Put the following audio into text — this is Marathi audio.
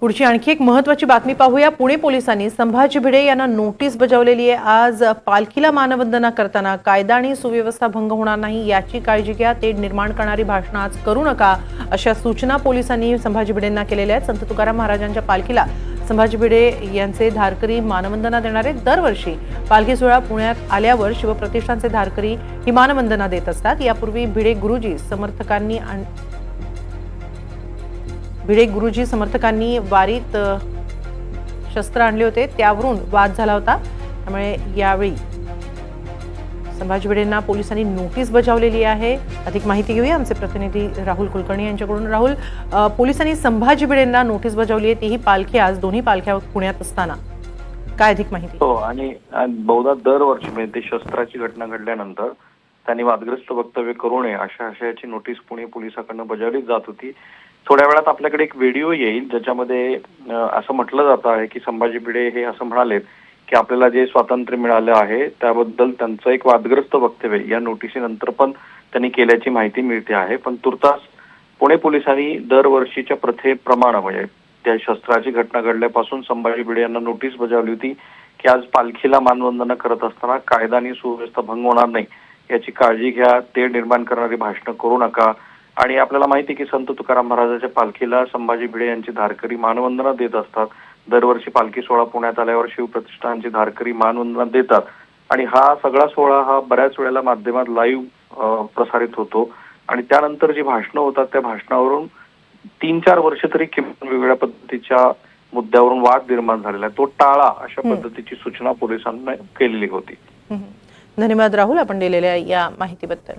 पुढची आणखी एक महत्वाची बातमी पाहूया. पुणे पोलिसांनी संभाजी भिडे यांना नोटीस बजावलेली आहे. आज पालखीला मानवंदना करताना कायदा आणि सुव्यवस्था भंग होणार नाही याची काळजी घ्या. ते निर्माण करणारी भाषणं आज करू नका अशा सूचना पोलिसांनी संभाजी भिडेंना केलेल्या आहेत. संत तुकाराम महाराजांच्या पालखीला संभाजी भिडे यांचे धारकरी मानवंदना देणारे दरवर्षी पालखी सोहळा पुण्यात आल्यावर शिवप्रतिष्ठानचे धारकरी ही मानवंदना देत असतात. यापूर्वी भिडे गुरुजी समर्थकांनी आण- भिडे गुरुजी समर्थकांनी वारीत शस्त्र आणले होते. त्यावरून वाद झाला होता. त्यामुळे यावेळी संभाजी भिडेंना पोलिसांनी नोटीस बजावलेली आहे. अधिक माहिती घेऊया आमचे प्रतिनिधी राहुल कुलकर्णी यांच्याकडून. राहुल पोलिसांनी संभाजी भिडेंना नोटीस बजावली आहे. तीही पालखी आज दोन्ही पालख्या पुण्यात असताना. काय अधिक माहिती? हो आणि बहुधा दरवर्षी म्हणजे शस्त्राची घटना घडल्यानंतर त्यांनी वादग्रस्त वक्तव्य करू नये अशा आशयाची नोटीस पुणे पोलिसांकडून बजावली जात होती. थोड्या वेळात आपल्याकडे एक व्हिडिओ येईल ज्याच्यामध्ये असं म्हटलं जात आहे की संभाजी भिडे हे असं म्हणालेत की आपल्याला जे स्वातंत्र्य मिळालं आहे त्याबद्दल त्यांचं एक वादग्रस्त वक्तव्य या नोटिसीनंतर पण त्यांनी केल्याची माहिती मिळते आहे. पण तुर्तास पुणे पोलिसांनी दरवर्षीच्या प्रथेप्रमाणे म्हणजे त्या शस्त्राची घटना घडल्यापासून संभाजी भिडे यांना नोटीस बजावली होती की आज पालखीला मानवंदना करत असताना कायदा आणि सुव्यवस्था भंग होणार नाही. याची काळजी घ्या ते निर्माण करणारी भाषणं करू नका. आणि आपल्याला माहिती की संत तुकाराम महाराजाच्या पालखीला संभाजी भिडे यांची धारकरी मानवंदना देत असतात. दरवर्षी पालखी सोहळा पुण्यात आल्यावर शिवप्रतिष्ठानची धारकरी मानवंदना देतात. आणि हा सगळा सोहळा हा बऱ्याच वेळेला माध्यमात लाईव्ह प्रसारित होतो. आणि त्यानंतर जी भाषणं होतात त्या भाषणावरून तीन चार वर्ष तरी किमान वेगवेगळ्या पद्धतीच्या मुद्द्यावरून वाद निर्माण झालेला आहे. तो टाळा अशा. पद्धतीची सूचना पोलिसांना केलेली होती. धन्यवाद राहुल आपण दिलेल्या या माहितीबद्दल.